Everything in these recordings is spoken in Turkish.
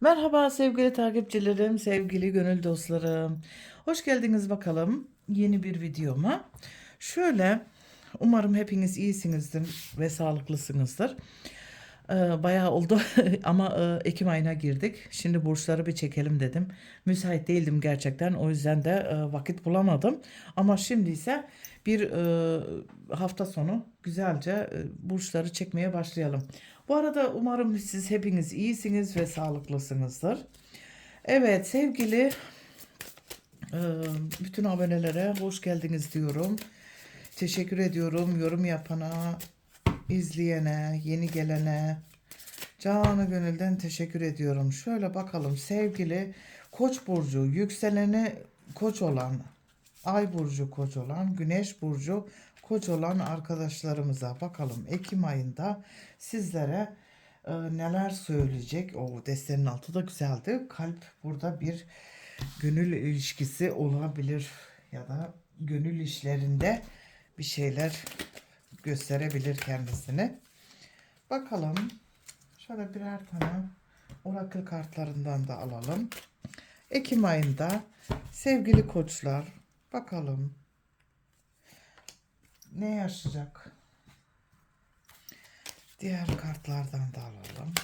Merhaba sevgili takipçilerim, sevgili gönül dostlarım. Hoş geldiniz bakalım yeni bir videoma. Şöyle, umarım hepiniz iyisinizdir ve sağlıklısınızdır. Ee, bayağı oldu ama e, Ekim ayına girdik. Şimdi burçları bir çekelim dedim. Müsait değildim gerçekten. O yüzden de e, vakit bulamadım. Ama şimdi ise bir e, hafta sonu güzelce e, burçları çekmeye başlayalım. Bu arada umarım siz hepiniz iyisiniz ve sağlıklısınızdır. Evet sevgili e, bütün abonelere hoş geldiniz diyorum. Teşekkür ediyorum yorum yapana, izleyene, yeni gelene. Canı gönülden teşekkür ediyorum. Şöyle bakalım sevgili Koç burcu, yükseleni Koç olan, Ay burcu Koç olan, Güneş burcu Koç olan arkadaşlarımıza bakalım Ekim ayında sizlere e, neler söyleyecek. O destenin altı da güzeldi. Kalp burada bir gönül ilişkisi olabilir ya da gönül işlerinde bir şeyler gösterebilir kendisini. Bakalım. Şöyle birer tane orakıl kartlarından da alalım. Ekim ayında sevgili koçlar bakalım ne yaşayacak? Diğer kartlardan da alalım.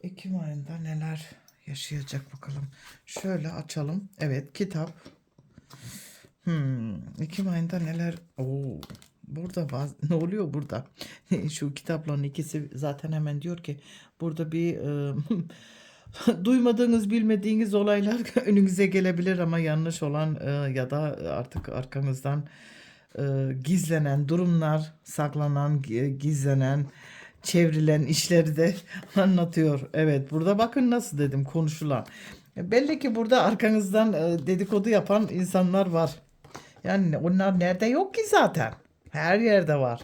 Ekim ayında neler yaşayacak bakalım. Şöyle açalım. Evet kitap. Hmm, Ekim ayında neler... Oo, burada baz... ne oluyor burada? Şu kitapların ikisi zaten hemen diyor ki burada bir e, duymadığınız bilmediğiniz olaylar önünüze gelebilir ama yanlış olan e, ya da artık arkanızdan e, gizlenen durumlar, saklanan, gi- gizlenen, çevrilen işleri de anlatıyor. Evet burada bakın nasıl dedim konuşulan. E, Belli ki burada arkanızdan e, dedikodu yapan insanlar var. Yani onlar nerede yok ki zaten. Her yerde var.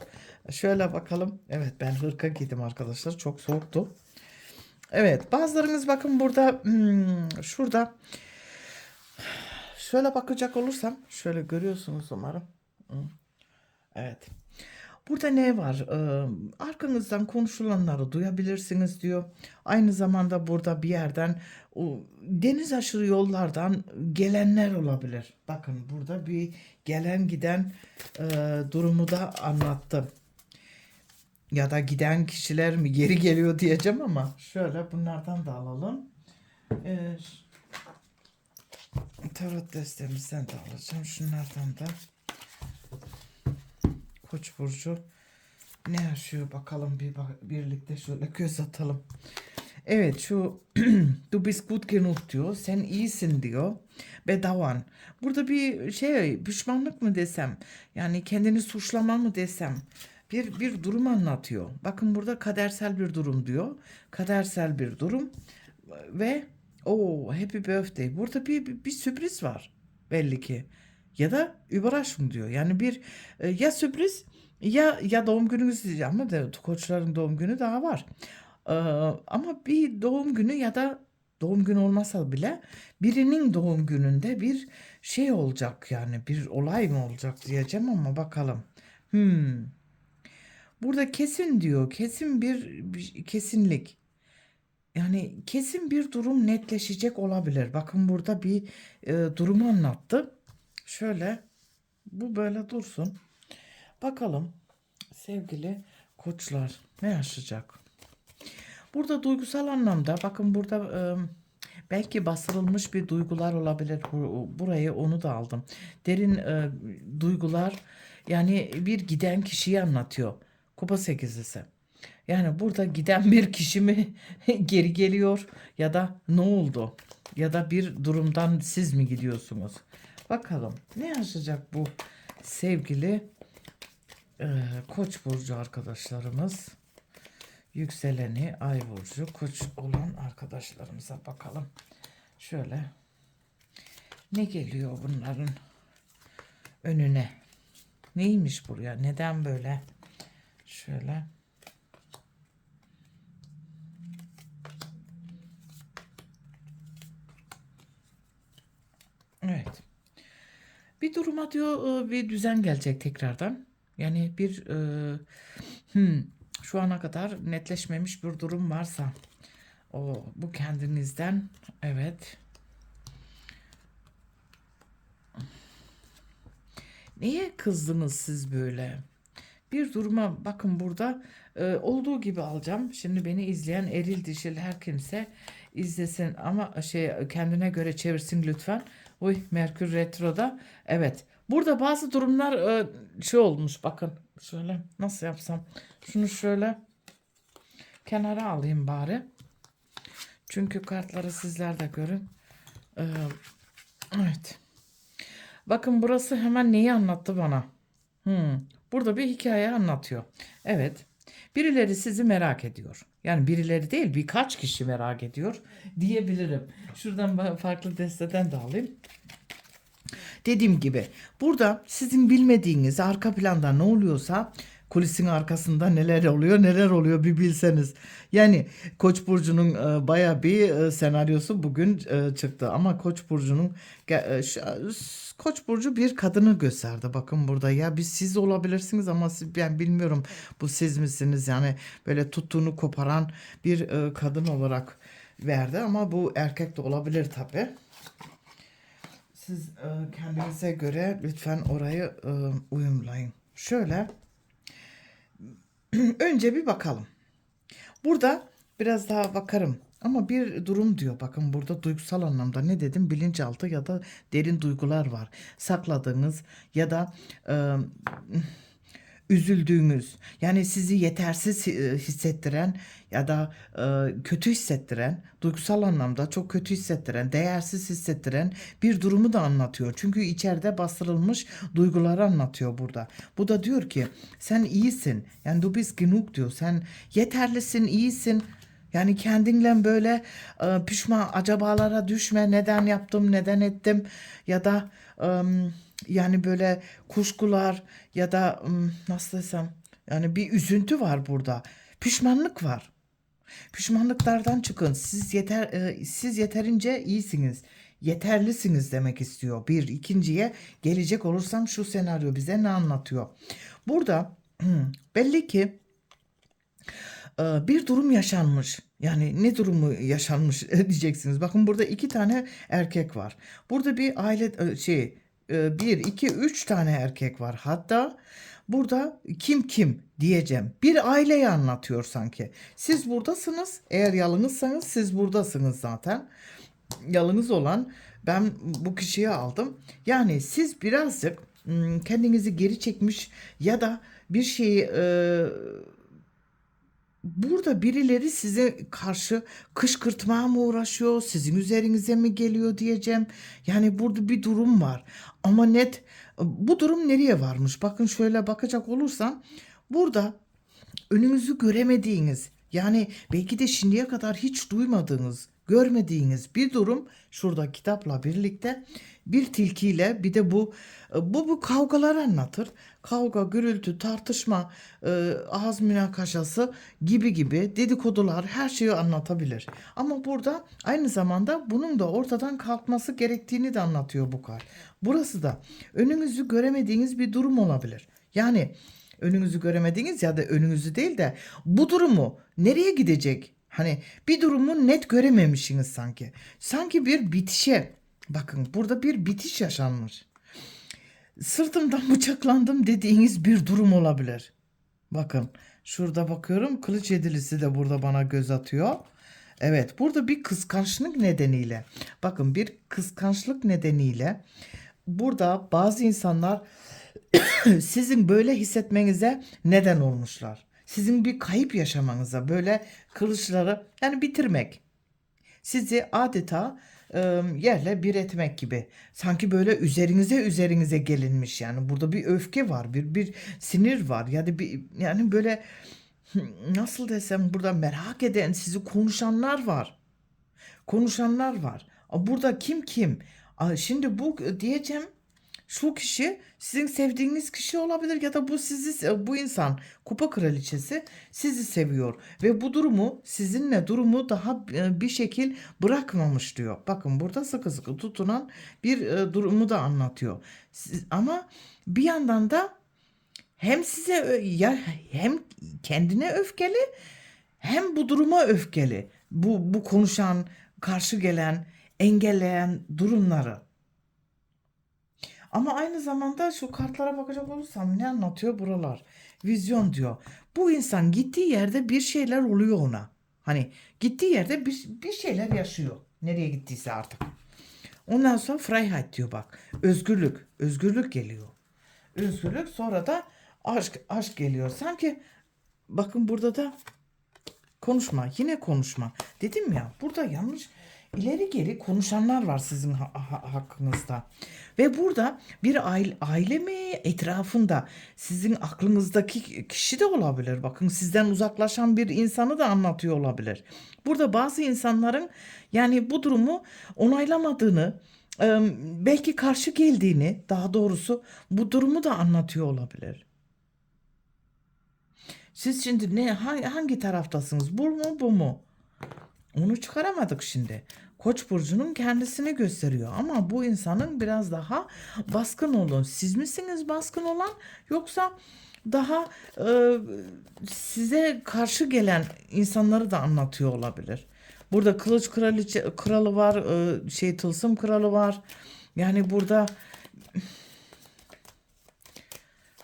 Şöyle bakalım. Evet ben hırka giydim arkadaşlar. Çok soğuktu. Evet bazılarınız bakın burada hmm, şurada şöyle bakacak olursam şöyle görüyorsunuz umarım. Evet. Burada ne var? Ee, arkanızdan konuşulanları duyabilirsiniz diyor. Aynı zamanda burada bir yerden o deniz aşırı yollardan gelenler olabilir. Bakın burada bir gelen giden e, durumu da anlattı. Ya da giden kişiler mi geri geliyor diyeceğim ama şöyle bunlardan da alalım. Ee, tarot destemizden de alacağım. Şunlardan da. Koç burcu ne yaşıyor bakalım bir birlikte şöyle göz atalım. Evet şu du bist gut genug diyor. Sen iyisin diyor. Bedavan. Burada bir şey pişmanlık mı desem yani kendini suçlama mı desem bir bir durum anlatıyor. Bakın burada kadersel bir durum diyor. Kadersel bir durum ve o happy birthday. Burada bir, bir, bir sürpriz var belli ki. Ya da Überraschung diyor. Yani bir e, ya sürpriz ya ya doğum gününüz ama da koçların doğum günü daha var. Ee, ama bir doğum günü ya da doğum günü olmasa bile birinin doğum gününde bir şey olacak yani bir olay mı olacak diyeceğim ama bakalım. Hmm. Burada kesin diyor. Kesin bir, bir kesinlik. Yani kesin bir durum netleşecek olabilir. Bakın burada bir e, durumu anlattı. Şöyle bu böyle dursun. Bakalım sevgili koçlar ne yaşayacak? Burada duygusal anlamda bakın burada e, belki bastırılmış bir duygular olabilir. Bu- Burayı onu da aldım. Derin e, duygular yani bir giden kişiyi anlatıyor. Kupa sekizlisi. Yani burada giden bir kişi mi geri geliyor ya da ne oldu? Ya da bir durumdan siz mi gidiyorsunuz? Bakalım ne yaşayacak bu sevgili e, Koç burcu arkadaşlarımız? Yükseleni Ay burcu Koç olan arkadaşlarımıza bakalım. Şöyle ne geliyor bunların önüne? Neymiş buraya? Neden böyle? Şöyle. Evet. Bir duruma diyor e, bir düzen gelecek tekrardan. Yani bir e, hmm, şu ana kadar netleşmemiş bir durum varsa o bu kendinizden evet Neye kızdınız siz böyle? Bir duruma bakın burada e, olduğu gibi alacağım. Şimdi beni izleyen eril dişil her kimse izlesin ama şey kendine göre çevirsin lütfen. Uy Merkür Retro'da. Evet. Burada bazı durumlar e, şey olmuş bakın. Şöyle nasıl yapsam? Şunu şöyle kenara alayım bari. Çünkü kartları sizler de görün. Ee, evet. Bakın burası hemen neyi anlattı bana? Hmm, Burada bir hikaye anlatıyor. Evet. Birileri sizi merak ediyor. Yani birileri değil birkaç kişi merak ediyor diyebilirim. Şuradan farklı desteden de alayım. Dediğim gibi burada sizin bilmediğiniz arka planda ne oluyorsa kulisin arkasında neler oluyor neler oluyor bir bilseniz. Yani Koç burcunun e, baya bir e, senaryosu bugün e, çıktı ama Koç burcunun e, s- Koç burcu bir kadını gösterdi. Bakın burada ya biz siz olabilirsiniz ama siz, ben bilmiyorum bu siz misiniz yani böyle tuttuğunu koparan bir e, kadın olarak verdi ama bu erkek de olabilir tabii. Siz e, kendinize göre lütfen orayı e, uyumlayın. Şöyle önce bir bakalım. Burada biraz daha bakarım. Ama bir durum diyor. Bakın burada duygusal anlamda ne dedim? Bilinçaltı ya da derin duygular var. Sakladığınız ya da e, üzüldüğünüz yani sizi yetersiz e, hissettiren ya da e, kötü hissettiren duygusal anlamda çok kötü hissettiren değersiz hissettiren bir durumu da anlatıyor. Çünkü içeride bastırılmış duyguları anlatıyor burada. Bu da diyor ki sen iyisin yani du bist genug diyor sen yeterlisin iyisin yani kendinle böyle e, pişman acabalara düşme neden yaptım neden ettim ya da e, yani böyle kuşkular ya da nasıl desem yani bir üzüntü var burada. Pişmanlık var. Pişmanlıklardan çıkın. Siz yeter siz yeterince iyisiniz. Yeterlisiniz demek istiyor. Bir ikinciye gelecek olursam şu senaryo bize ne anlatıyor? Burada belli ki bir durum yaşanmış. Yani ne durumu yaşanmış diyeceksiniz. Bakın burada iki tane erkek var. Burada bir aile şey e, bir, iki, üç tane erkek var. Hatta burada kim kim diyeceğim. Bir aileyi anlatıyor sanki. Siz buradasınız. Eğer yalnızsanız siz buradasınız zaten. Yalnız olan ben bu kişiyi aldım. Yani siz birazcık hmm, kendinizi geri çekmiş ya da bir şeyi e, Burada birileri size karşı kışkırtmaya mı uğraşıyor, sizin üzerinize mi geliyor diyeceğim. Yani burada bir durum var. Ama net bu durum nereye varmış? Bakın şöyle bakacak olursam burada önünüzü göremediğiniz yani belki de şimdiye kadar hiç duymadığınız, görmediğiniz bir durum şurada kitapla birlikte bir tilkiyle bir de bu bu bu kavgalar anlatır. Kavga, gürültü, tartışma, e, ağız münakaşası gibi gibi dedikodular her şeyi anlatabilir. Ama burada aynı zamanda bunun da ortadan kalkması gerektiğini de anlatıyor bu kart. Burası da önünüzü göremediğiniz bir durum olabilir. Yani önünüzü göremediğiniz ya da önünüzü değil de bu durumu nereye gidecek? Hani bir durumu net görememişsiniz sanki. Sanki bir bitişe bakın burada bir bitiş yaşanmış. Sırtımdan bıçaklandım dediğiniz bir durum olabilir. Bakın şurada bakıyorum kılıç yedilisi de burada bana göz atıyor. Evet burada bir kıskançlık nedeniyle bakın bir kıskançlık nedeniyle burada bazı insanlar sizin böyle hissetmenize neden olmuşlar. Sizin bir kayıp yaşamanıza böyle kılıçları yani bitirmek. Sizi adeta e, yerle bir etmek gibi. Sanki böyle üzerinize üzerinize gelinmiş yani. Burada bir öfke var, bir bir sinir var ya da bir yani böyle nasıl desem burada merak eden sizi konuşanlar var. Konuşanlar var. Burada kim kim? Şimdi bu diyeceğim şu kişi sizin sevdiğiniz kişi olabilir ya da bu sizi bu insan kupa kraliçesi sizi seviyor ve bu durumu sizinle durumu daha e, bir şekil bırakmamış diyor. Bakın burada sıkı sıkı tutunan bir e, durumu da anlatıyor. Ama bir yandan da hem size ö- ya hem kendine öfkeli hem bu duruma öfkeli. Bu bu konuşan, karşı gelen, engelleyen durumları. Ama aynı zamanda şu kartlara bakacak olursam ne anlatıyor buralar? Vizyon diyor. Bu insan gittiği yerde bir şeyler oluyor ona. Hani gittiği yerde bir, bir şeyler yaşıyor. Nereye gittiyse artık. Ondan sonra Freiheit diyor bak. Özgürlük. Özgürlük geliyor. Özgürlük sonra da aşk aşk geliyor. Sanki bakın burada da konuşma. Yine konuşma. Dedim ya burada yanlış ileri geri konuşanlar var sizin ha- ha- hakkınızda. Ve burada bir aile, aile mi etrafında sizin aklınızdaki kişi de olabilir. Bakın sizden uzaklaşan bir insanı da anlatıyor olabilir. Burada bazı insanların yani bu durumu onaylamadığını, e, belki karşı geldiğini, daha doğrusu bu durumu da anlatıyor olabilir. Siz şimdi ne hangi taraftasınız? Bu mu bu mu? Onu çıkaramadık şimdi. Koç burcunun kendisini gösteriyor ama bu insanın biraz daha baskın olun. Siz misiniz baskın olan yoksa daha e, size karşı gelen insanları da anlatıyor olabilir. Burada kılıç kraliçe kralı var, e, şey tılsım kralı var. Yani burada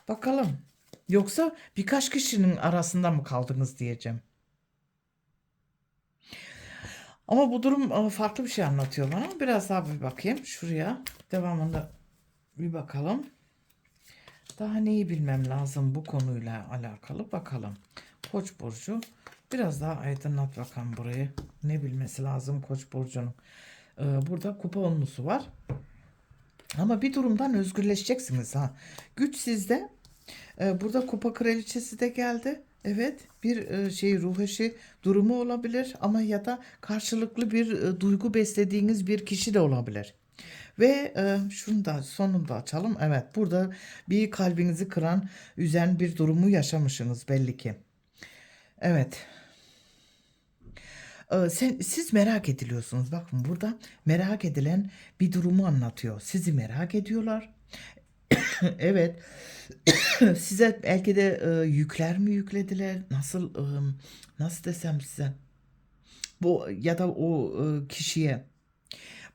bakalım. Yoksa birkaç kişinin arasında mı kaldınız diyeceğim. Ama bu durum e, farklı bir şey anlatıyor bana. Biraz daha bir bakayım şuraya. Devamında bir bakalım. Daha neyi bilmem lazım bu konuyla alakalı bakalım. Koç burcu biraz daha aydınlat bakalım burayı. Ne bilmesi lazım Koç burcunun. Ee, burada kupa onlusu var. Ama bir durumdan özgürleşeceksiniz ha. Güç sizde. Ee, burada kupa kraliçesi de geldi. Evet bir e, şey ruh durumu olabilir ama ya da karşılıklı bir e, duygu beslediğiniz bir kişi de olabilir. Ve e, şunu da sonunda açalım. Evet burada bir kalbinizi kıran, üzen bir durumu yaşamışsınız belli ki. Evet. Sen, siz merak ediliyorsunuz. Bakın burada merak edilen bir durumu anlatıyor. Sizi merak ediyorlar. Evet. Size belki de e, yükler mi yüklediler? Nasıl e, nasıl desem size? Bu ya da o e, kişiye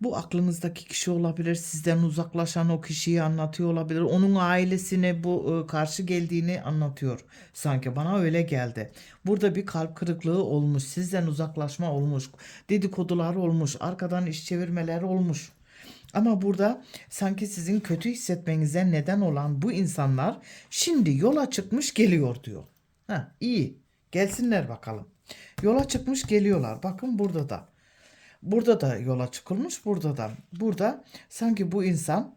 bu aklınızdaki kişi olabilir. Sizden uzaklaşan o kişiyi anlatıyor olabilir. Onun ailesine bu e, karşı geldiğini anlatıyor. Sanki bana öyle geldi. Burada bir kalp kırıklığı olmuş. Sizden uzaklaşma olmuş. Dedikodular olmuş. Arkadan iş çevirmeler olmuş. Ama burada sanki sizin kötü hissetmenize neden olan bu insanlar şimdi yola çıkmış geliyor diyor. Ha, iyi. Gelsinler bakalım. Yola çıkmış geliyorlar. Bakın burada da. Burada da yola çıkılmış, burada da. Burada sanki bu insan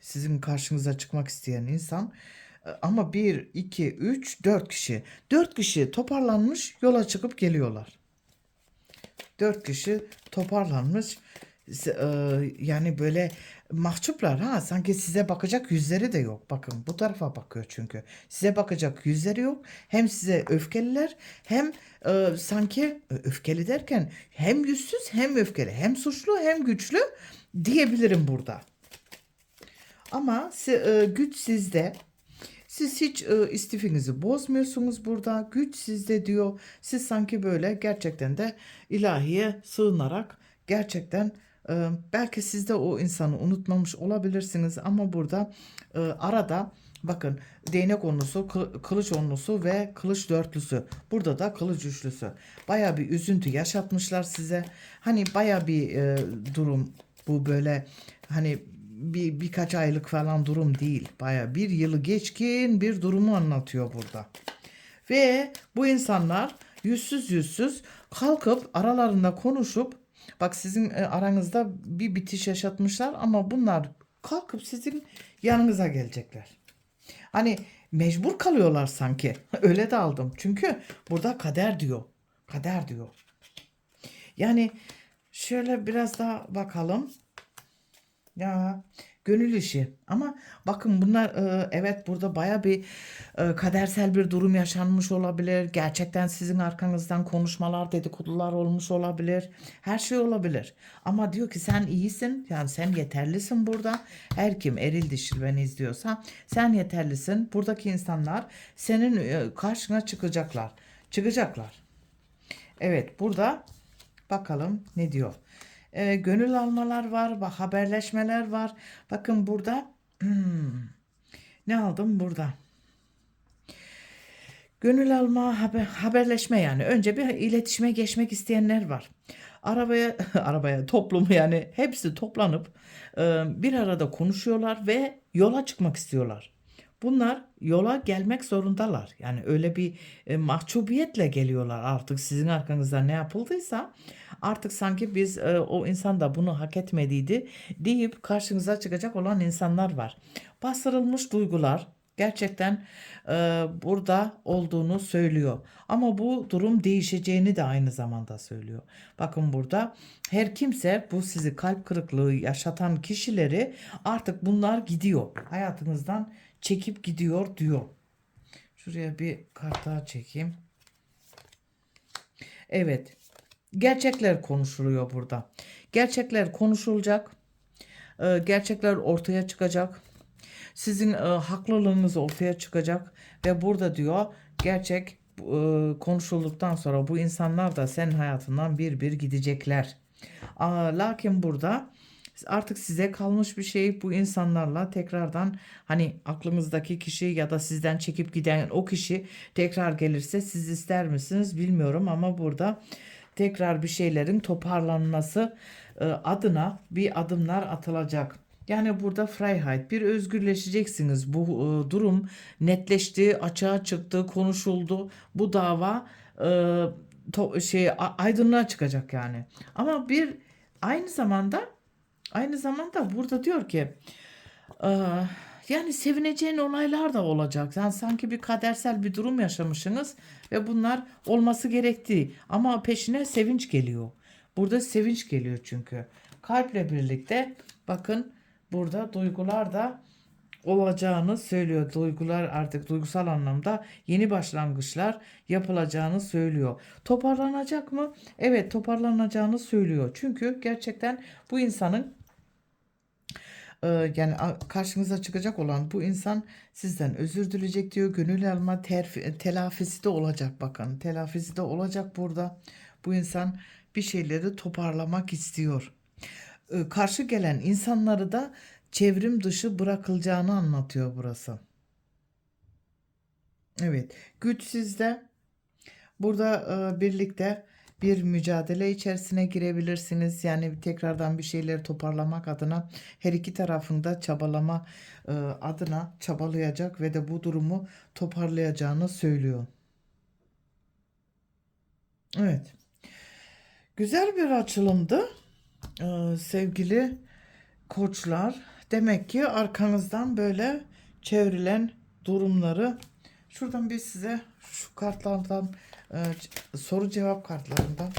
sizin karşınıza çıkmak isteyen insan e, ama bir, iki, üç, dört kişi. Dört kişi toparlanmış yola çıkıp geliyorlar. Dört kişi toparlanmış. E, yani böyle mahcuplar ha sanki size bakacak yüzleri de yok. Bakın bu tarafa bakıyor çünkü. Size bakacak yüzleri yok. Hem size öfkeliler hem e, sanki e, öfkeli derken hem yüzsüz hem öfkeli. Hem suçlu hem güçlü diyebilirim burada. Ama e, güç sizde. Siz hiç e, istifinizi bozmuyorsunuz burada. Güç sizde diyor. Siz sanki böyle gerçekten de ilahiye sığınarak gerçekten e, belki siz de o insanı unutmamış olabilirsiniz ama burada e, arada bakın değnek onlusu, kı- kılıç onlusu ve kılıç dörtlüsü. Burada da kılıç üçlüsü. Baya bir üzüntü yaşatmışlar size. Hani baya bir e, durum bu böyle hani bir birkaç aylık falan durum değil. Baya bir yılı geçkin bir durumu anlatıyor burada. Ve bu insanlar yüzsüz yüzsüz kalkıp aralarında konuşup bak sizin e, aranızda bir bitiş yaşatmışlar ama bunlar kalkıp sizin yanınıza gelecekler. Hani mecbur kalıyorlar sanki. Öyle de aldım. Çünkü burada kader diyor. Kader diyor. Yani şöyle biraz daha bakalım. Ya Gönül işi. Ama bakın bunlar e, evet burada baya bir e, kadersel bir durum yaşanmış olabilir. Gerçekten sizin arkanızdan konuşmalar, dedikodular olmuş olabilir. Her şey olabilir. Ama diyor ki sen iyisin. Yani sen yeterlisin burada. Her kim eril dişil beni izliyorsa sen yeterlisin. Buradaki insanlar senin e, karşına çıkacaklar. Çıkacaklar. Evet burada bakalım ne diyor. Ee, gönül almalar var, bak haberleşmeler var. Bakın burada ne aldım burada? Gönül alma, haber, haberleşme yani. Önce bir iletişime geçmek isteyenler var. Arabaya, arabaya, toplumu yani hepsi toplanıp e, bir arada konuşuyorlar ve yola çıkmak istiyorlar. Bunlar yola gelmek zorundalar. Yani öyle bir e, mahcubiyetle geliyorlar artık sizin arkanızda ne yapıldıysa artık sanki biz e, o insan da bunu hak etmediydi deyip karşınıza çıkacak olan insanlar var. Bastırılmış duygular gerçekten e, burada olduğunu söylüyor. Ama bu durum değişeceğini de aynı zamanda söylüyor. Bakın burada her kimse bu sizi kalp kırıklığı yaşatan kişileri artık bunlar gidiyor. Hayatınızdan çekip gidiyor diyor. Şuraya bir kart daha çekeyim. Evet. Gerçekler konuşuluyor burada. Gerçekler konuşulacak. Ee, Gerçekler ortaya çıkacak. Sizin e, haklılığınız ortaya çıkacak ve burada diyor gerçek e, konuşulduktan sonra bu insanlar da senin hayatından bir bir gidecekler. Lakin burada artık size kalmış bir şey bu insanlarla tekrardan hani aklınızdaki kişi ya da sizden çekip giden o kişi tekrar gelirse siz ister misiniz bilmiyorum ama burada tekrar bir şeylerin toparlanması e, adına bir adımlar atılacak. Yani burada Freiheit bir özgürleşeceksiniz. Bu e, durum netleşti, açığa çıktı, konuşuldu. Bu dava e, şey aydınlığa çıkacak yani. Ama bir aynı zamanda aynı zamanda burada diyor ki yani sevineceğin olaylar da olacak. Yani sanki bir kadersel bir durum yaşamışsınız ve bunlar olması gerektiği ama peşine sevinç geliyor. Burada sevinç geliyor çünkü. Kalple birlikte bakın burada duygular da olacağını söylüyor. Duygular artık duygusal anlamda yeni başlangıçlar yapılacağını söylüyor. Toparlanacak mı? Evet toparlanacağını söylüyor. Çünkü gerçekten bu insanın yani a- karşınıza çıkacak olan bu insan sizden özür dileyecek diyor. Gönül alma terfi- telafisi de olacak bakın. Telafisi de olacak burada. Bu insan bir şeyleri toparlamak istiyor. E, Karşı gelen insanları da çevrim dışı bırakılacağını anlatıyor burası. Evet, güç sizde. Burada e, birlikte bir mücadele içerisine girebilirsiniz. Yani tekrardan bir şeyleri toparlamak adına her iki tarafında çabalama e, adına çabalayacak ve de bu durumu toparlayacağını söylüyor. Evet. Güzel bir açılımdı. Ee, sevgili koçlar. Demek ki arkanızdan böyle çevrilen durumları şuradan bir size şu kartlardan e, c- soru cevap kartlarından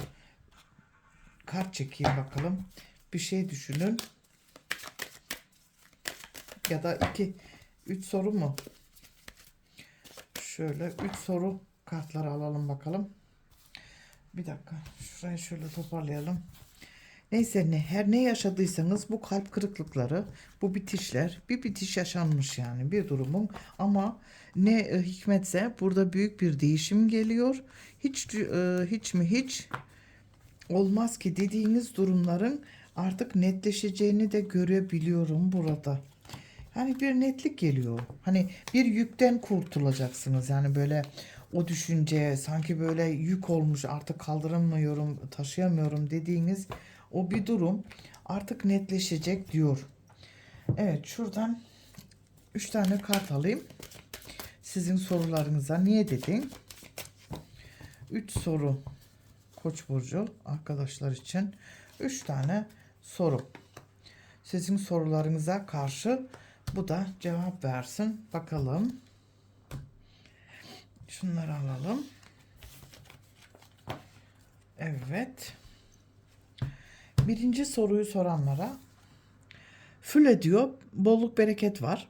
kart çekeyim bakalım. Bir şey düşünün. Ya da iki, üç soru mu? Şöyle üç soru kartları alalım bakalım. Bir dakika. Şurayı şöyle toparlayalım. Neyse ne her ne yaşadıysanız bu kalp kırıklıkları, bu bitişler, bir bitiş yaşanmış yani bir durumun ama ne e, hikmetse burada büyük bir değişim geliyor. Hiç e, hiç mi hiç olmaz ki dediğiniz durumların artık netleşeceğini de görebiliyorum burada. Hani bir netlik geliyor. Hani bir yükten kurtulacaksınız. Yani böyle o düşünce sanki böyle yük olmuş artık kaldıramıyorum, taşıyamıyorum dediğiniz o bir durum artık netleşecek diyor. Evet şuradan 3 tane kart alayım. Sizin sorularınıza niye dedin? 3 soru Koç burcu arkadaşlar için 3 tane soru. Sizin sorularınıza karşı bu da cevap versin. Bakalım. Şunları alalım. Evet. Birinci soruyu soranlara Füle diyor. Bolluk bereket var.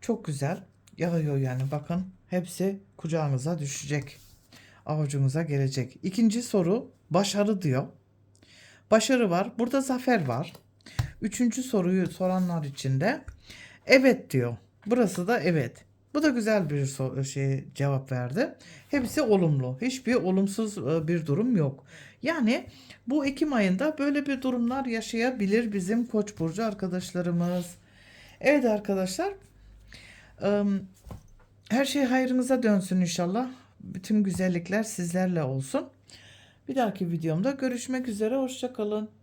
Çok güzel. Yağıyor yani bakın. Hepsi kucağınıza düşecek. Avucunuza gelecek. İkinci soru başarı diyor. Başarı var. Burada zafer var. Üçüncü soruyu soranlar için de evet diyor. Burası da evet. Bu da güzel bir şey cevap verdi. Hepsi olumlu. Hiçbir olumsuz e, bir durum yok. Yani bu Ekim ayında böyle bir durumlar yaşayabilir bizim Koç burcu arkadaşlarımız. Evet arkadaşlar. Her şey hayrınıza dönsün inşallah. Bütün güzellikler sizlerle olsun. Bir dahaki videomda görüşmek üzere. Hoşçakalın.